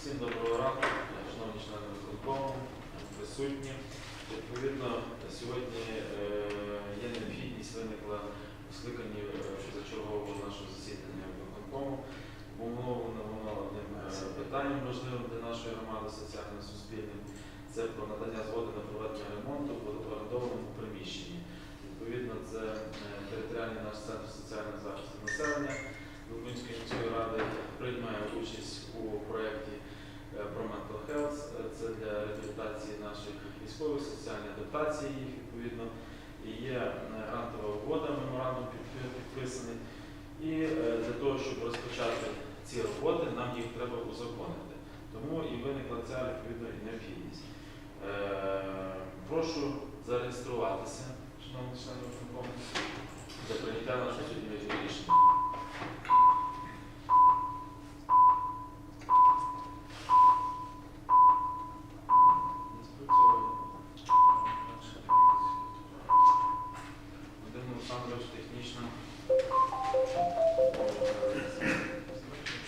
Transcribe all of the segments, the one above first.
Всім доброго ранку, шановні члени виконкому, присутні. Відповідно, сьогодні е, є необхідність виникла у скликанні е, позачергового нашого засідання виконкому. Умовлено воно одним е, питанням важливим для нашої громади соціальним суспільним. Це про надання згоди на проведення ремонту в орендованому приміщенні. Відповідно, це про Mental Health. Е, Це для реабілітації наших військових, соціальної адаптації їх відповідно. І є е, грантова угода, меморандум підписаний. І е, для того, щоб розпочати ці роботи, нам їх треба узаконити. Тому і виникла ця відповідно і необхідність. Прошу зареєструватися, шановні члени виконкому, для прийняття нашого сьогоднішнього рішення.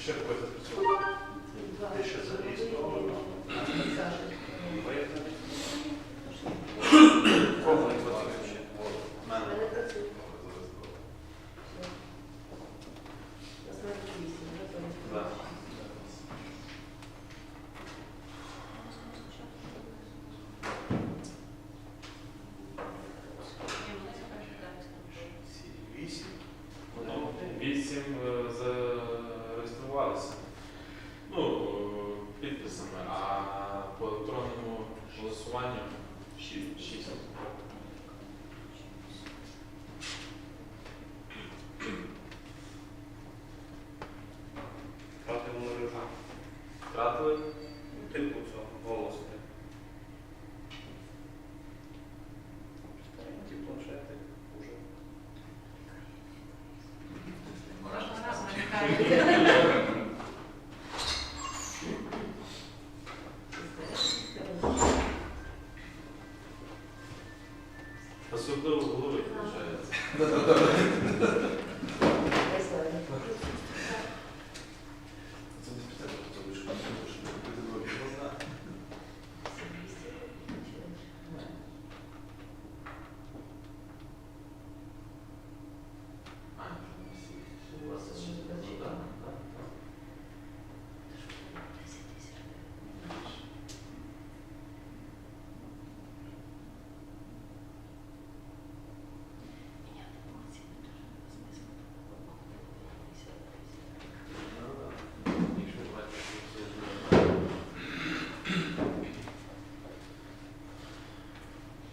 Ще таке запрацьовує. Ти ще зареєстровано? Кого не працює ще? Мене. Да. Вісім. Ну, Вісім е, зареєструвалися. Ну, е, підписами, а по електронному голосуванню шість. шість. Втратив мережу. Втратили? Типу цього голосне. Ті планшети уже. Особливо голови, виходить. Це не спеціально, це лише категорія. А, не всі. У вас це ще ну, так, так, так. Якщо давайте всі зробимо.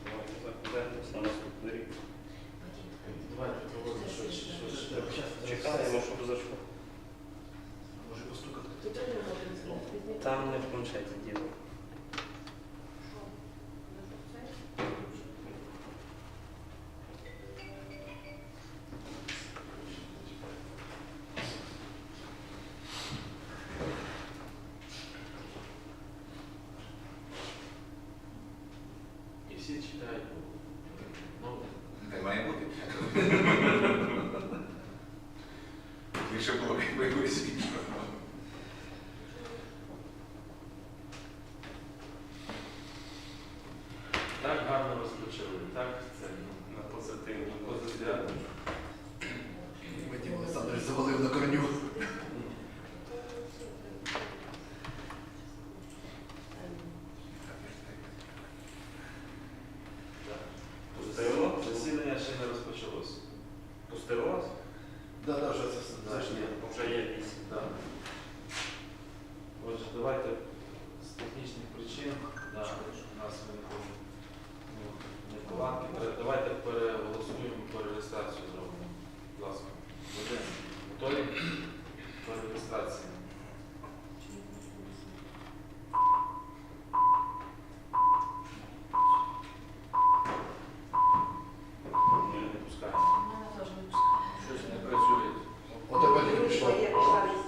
Давайте закладемо на наступний рік. Давайте проводимо швидше, швидше. Треба час. Чекаємо, щоб зайшло. Може постукати. Там не в планшеті діло. І всі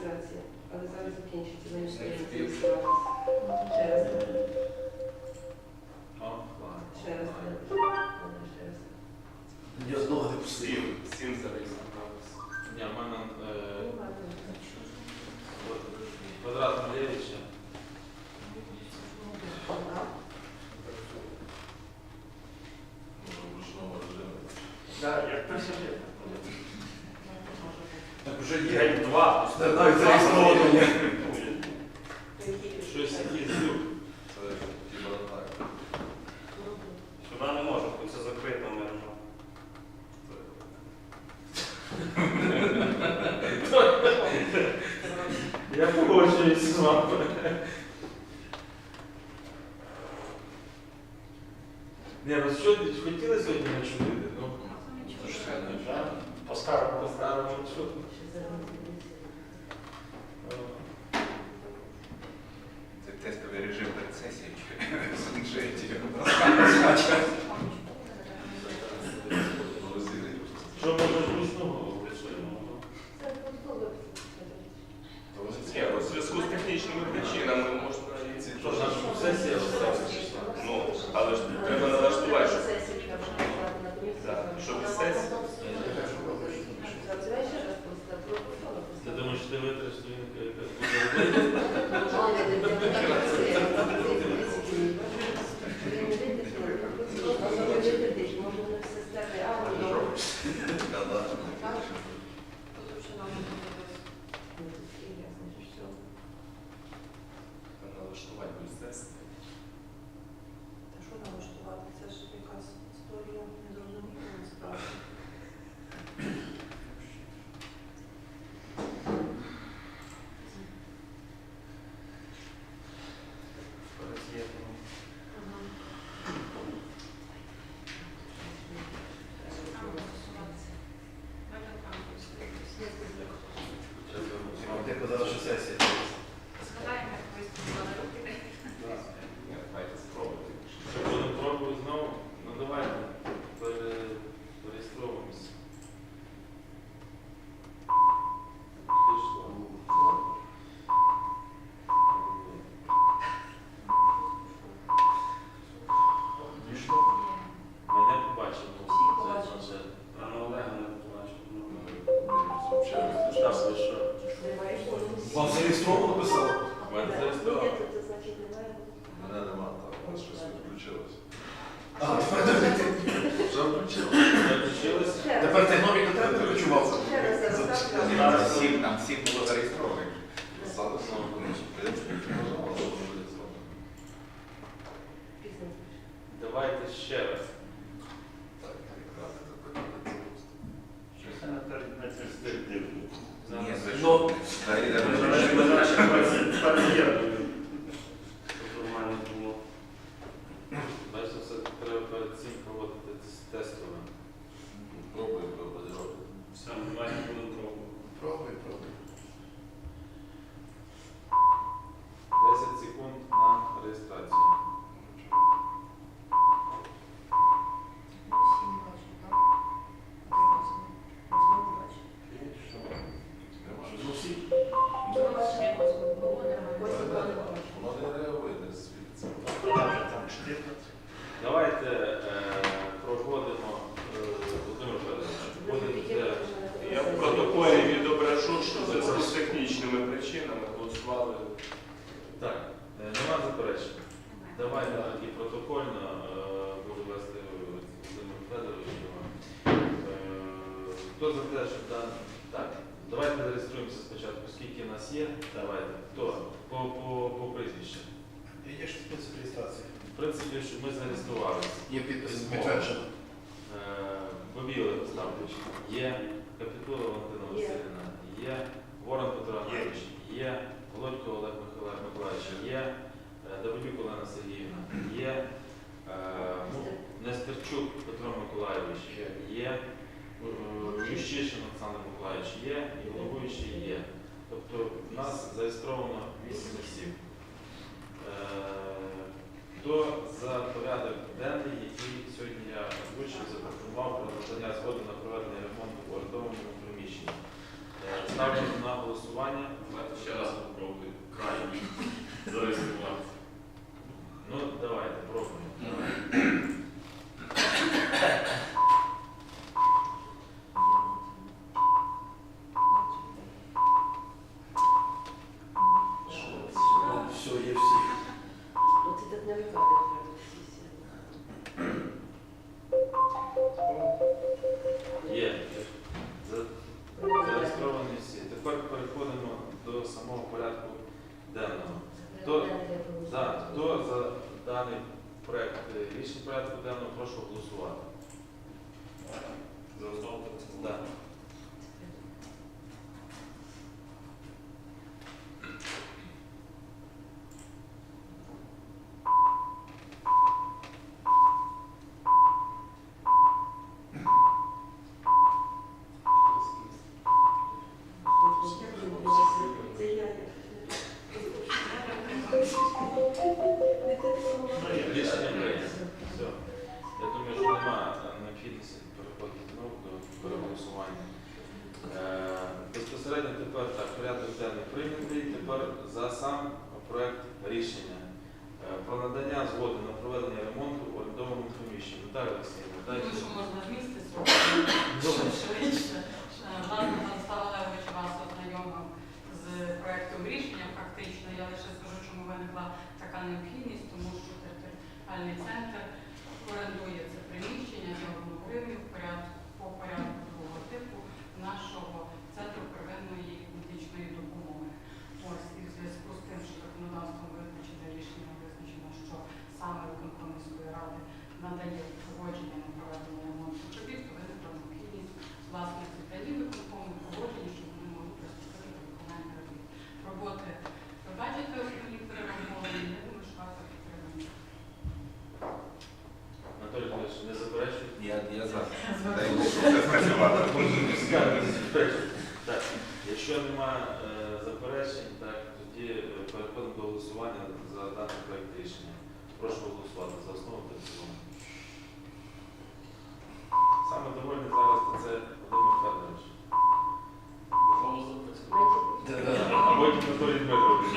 організація, але зараз закінчиться, вони Ще раз. Ще раз. Ще раз. Я знову не пустив. Сім зареєструвався. Ні, в мене квадрат Малевича. Так, як перша вже є. Як два. Не знаю, це різновато є. Щось якийсь люк. Це хіба так. Сюди не можна, бо це закрита мережа. Я погоджуюсь з вами. Не, вас ну що хотіли сьогодні начудити? Ну, що ж це по-старому, по-старому чути. Це тестовий режим перед сесією. Що Вам зареєстровано писало? Мене зареєстровано. Мене нема, там у вас щось відключилось. А, Що включилось? Ви включилися? тепер ти нові до тебе раз зараз так. Всіх, там всіх було зареєстровано. Писали знову комусь. Давайте ще раз. Щось на перспективу. Ні, за Ну, що? Взагалі, я Нормально було. Бачите, все треба перед цим проводити тес- тестове. Пробуй, пробуй, зробити. Все, давайте будемо пробувати. Пробуй, пробуй. 10 секунд на реєстрацію. Всім бачу, так? А ти восьми. Восьми бачу. Ну, всі. Восьми було, восьми не бачу. Воно не реагує, не світиться. Давайте е, проводимо е, Володимир Федорович. Будете Я в протоколі відображу, що в зв'язку з технічними причинами голосували. так, е, нема заперечень. Давайте тоді протокольно е, буду вести Володимир Федорович. Е, Хто за те, щоб дан... Так, давайте зареєструємося спочатку, скільки нас є. Давайте. Хто? По, по, по прізвищу. Є ж список реєстрації. В принципі, щоб ми зареєструвалися. Є підпис підтверджено. Е, Остапович є, Капітула Валентина. Васильівна є, Ворон Петро Є. Є, Володько Олег Миколаївич є, е, Давидюк Олена Сергіївна є, е, ну, Нестерчук Петро Миколаївич є, е, Ющишин Олександр Миколаївич є і головуючий є. Тобто в нас зареєстровано 8 осіб. Хто за порядок денний, який сьогодні я озвучив, запропонував про надання згоди на проведення ремонту у орендованому приміщенні? Ставлю на голосування. Давайте ще раз попробую Крайній. Зареєструватися. Самого порядку денного. Хто, да, хто за даний проєкт е, рішення порядку денного, прошу голосувати. За основу Так. Да. прийнятий тепер за сам проєкт рішення е, про надання згоди на проведення ремонту в орендованому приміщенні. Наталія Олексійовна. Що можна в місті швидше. Власне, е, Станислав вас ознайомив з проєктом рішення. Фактично, я лише скажу, чому виникла така необхідність, тому що територіальний центр орендує це приміщення.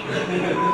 Thank you.